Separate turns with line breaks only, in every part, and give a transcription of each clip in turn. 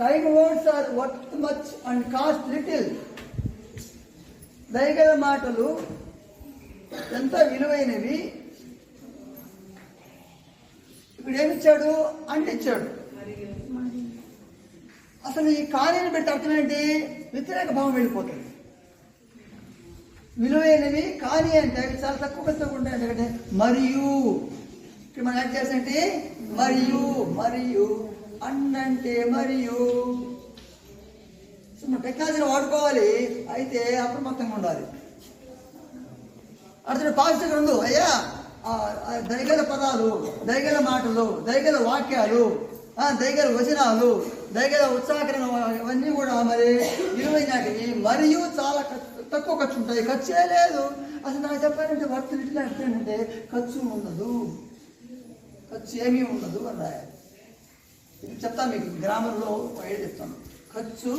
Kind words are worth much and cost little. దయగల మాటలు ఎంత విలువైనవి? ఇప్పుడు ఏమిచ్చాడు అంటిచ్చాడు అసలు ఈ కార్యాన్ని పెట్టి అర్థం ఏంటి? వ్యతిరేక భావం వెళ్ళిపోతుంది. విలువైనవి కానీ అంటే అవి చాలా తక్కువ తక్కువ ఉంటాయి ఎందుకంటే మరియు. ఇక్కడ మనం యాడ్ చేసేంటి మరియు మరియు. అన్నంటే మరియు. సో మన టెక్నాలజీని వాడుకోవాలి. అయితే అప్రమత్తంగా ఉండాలి. అతను పాజిటివ్ ఉండు అయ్యా దయగల పదాలు దయగల మాటలు దయగల వాక్యాలు ఆ, దయగల వచనాలు దయగల ఉత్సాహకరణ ఇవన్నీ కూడా మరి విలువైనవి మరియు చాలా తక్కువ ఖర్చు ఉంటాయి. ఖర్చే లేదు. అసలు నాకు చెప్పాలంటే వర్తలు ఇట్లా అంటే ఖర్చు ఉండదు. ఖర్చు ఏమీ ఉండదు అని రాయాలి చెప్తాను మీకు గ్రామంలో ఐడియా చెప్తాను. ఖర్చు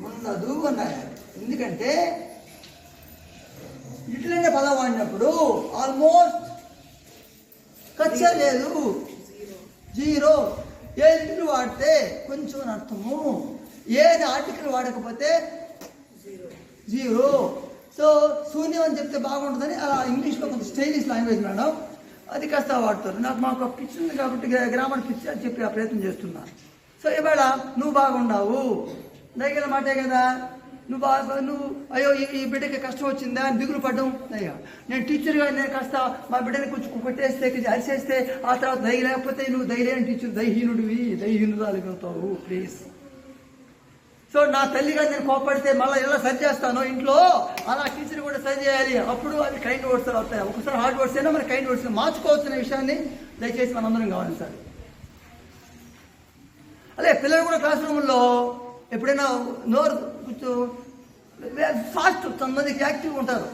ఉన్నదు అన్నారు. ఎందుకంటే ఇట్లనే పదం వాడినప్పుడు ఆల్మోస్ట్ ఖర్చే లేదు. జీరో. ఏ లిటిల్ వాడితే కొంచెం అర్థము. ఏది ఆర్టికల్ వాడకపోతే జీరో. సో శూన్యం అని చెప్తే బాగుంటుందని అలా ఇంగ్లీష్లో కొంచెం స్టైలిష్ లాంగ్వేజ్ మేడం. అది కాస్త వాడుతారు. నాకు మాకు ఒక ఉంది కాబట్టి గ్రా- గ్రామర్ అని చెప్పి ఆ ప్రయత్నం చేస్తున్నాను సో ఇవాళ నువ్వు బాగుండావు. దయగల మాటే కదా. నువ్వు బాగా నువ్వు అయ్యో ఈ బిడ్డకి కష్టం వచ్చిందా? అని దిగులు పడ్డం అయ్యా నేను టీచర్గా నేను కాస్త మా బిడ్డని కొంచెం కొట్టేస్తే అరిసేస్తే ఆ తర్వాత దయ లేకపోతే నువ్వు దయలేని టీచర్ దయహీనుడివి దయహీనురాలుగుతావు ప్లీజ్ సో నా తల్లిగా నేను కోపడితే మళ్ళీ ఎలా సరి చేస్తాను ఇంట్లో? అలా టీచర్ కూడా సరి చేయాలి. అప్పుడు అవి కైండ్ వర్డ్స్ అవుతాయి. ఒకసారి హార్డ్ వర్డ్స్ అయినా మన కైండ్ వర్డ్స్ మార్చుకోవాల్సిన విషయాన్ని దయచేసి మనందరం గమనించాలి. అదే పిల్లలు కూడా క్లాస్ రూమ్లో ఎప్పుడైనా నోరు కొంచెం ఫాస్ట్ కొంతమందికి యాక్టివ్గా ఉంటారు.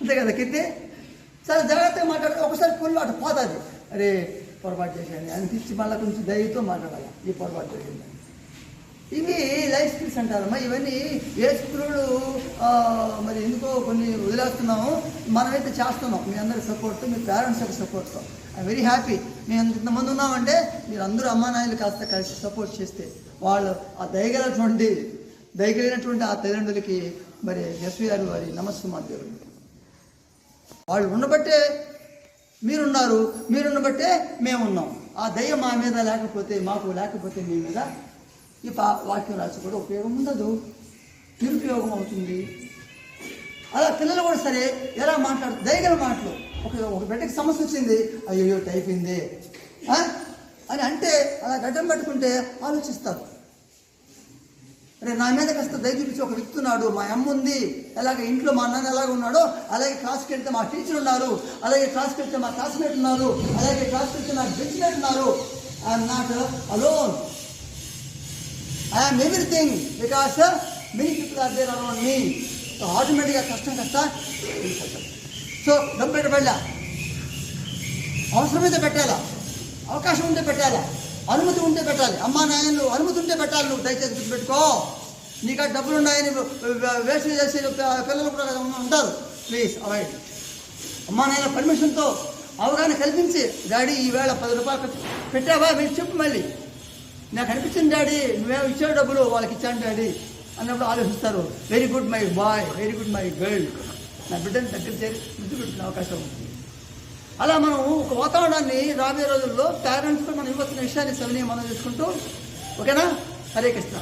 అంతే కదా కింది చాలా జాగ్రత్తగా మాట్లాడితే ఒకసారి ఫుల్ అటు పోతుంది. అరే పొరపాటు చేశాను. అనిపించి మళ్ళీ కొంచెం దయతో మాట్లాడాలి. ఈ పొరపాటు చేసింది ఇవి అంటారమ్మా. ఇవన్నీ ఏ మరి ఎందుకో కొన్ని వదిలేస్తున్నాము. మనమైతే చేస్తున్నాం. మీ అందరి సపోర్ట్ మీ పేరెంట్స్ యొక్క సపోర్ట్తో ఐ వెరీ హ్యాపీ మేము ఇంతమంది ఉన్నామంటే మీరు అందరూ అమ్మానాయులు కాస్త కలిసి సపోర్ట్ చేస్తే వాళ్ళు ఆ దయగలటువంటి దయగలిగినటువంటి ఆ తల్లిదండ్రులకి మరి ఎస్వి గారు వారి దేవుడు వాళ్ళు ఉండబట్టే మీరున్నారు. మీరున్నబట్టే మేమున్నాం. ఆ దయ మా మీద లేకపోతే మాకు లేకపోతే మీ మీద ఈ పా వాక్యం రాసి కూడా ఉపయోగం ఉండదు. నిరుపయోగం అవుతుంది. అలా పిల్లలు కూడా సరే ఎలా మాట్లాడు దయగల మాటలు. ఒక ఒక బిడ్డకి సమస్య వచ్చింది అయ్యో టైప్ అని అంటే అలా గడ్డం పట్టుకుంటే ఆలోచిస్తారు. అరే నా మీద కాస్త దయ చూపించి ఒక వ్యక్తి ఉన్నాడు మా అమ్మ ఉంది ఎలాగ ఇంట్లో మా అన్న ఎలాగ ఉన్నాడో అలాగే క్లాస్కి వెళ్తే మా టీచర్ ఉన్నారు అలాగే క్లాస్కి వెళ్తే మా క్లాస్మేట్ ఉన్నారు అలాగే క్లాస్కి వెళ్తే నాకు బెంచ్మేట్ ఉన్నారు. I'm not alone. I'm everything because many people are there around me so ఆటోమేటిక్గా కష్టం కష్ట సో డబ్బు పెట్టబడ్డా అవసరమైతే పెట్టాలా? అవకాశం ఉంటే పెట్టాలా? అనుమతి ఉంటే పెట్టాలి. అమ్మా నాయనలు అనుమతి ఉంటే పెట్టాలి నువ్వు. దయచేసి గుర్తుపెట్టుకో. నీకు డబ్బులు ఉన్నాయని వేస్ట్ చేసే పిల్లలు కూడా ఉంటారు ప్లీజ్ అవాయిడ్ అమ్మా నాయన పర్మిషన్తో అవగాహన కల్పించి డాడీ ఈవేళ పది రూపాయలు పెట్టావా? మీరు చెప్పు మళ్ళీ. నాకు అనిపించింది డాడీ నువ్వేమో ఇచ్చావు డబ్బులు వాళ్ళకి ఇచ్చాను డాడీ అన్నప్పుడు ఆలోచిస్తారు. Very good my boy very good my girl నా బిడ్డని దగ్గర చేరి ముద్దు పెట్టిన అవకాశం ఉంది. అలా మనం ఒక వాతావరణాన్ని రాబోయే రోజుల్లో పేరెంట్స్తో మనం ఇవ్వాల్సిన విషయాన్ని సవినీయం మనం చేసుకుంటూ ఓకేనా? హరే కృష్ణ.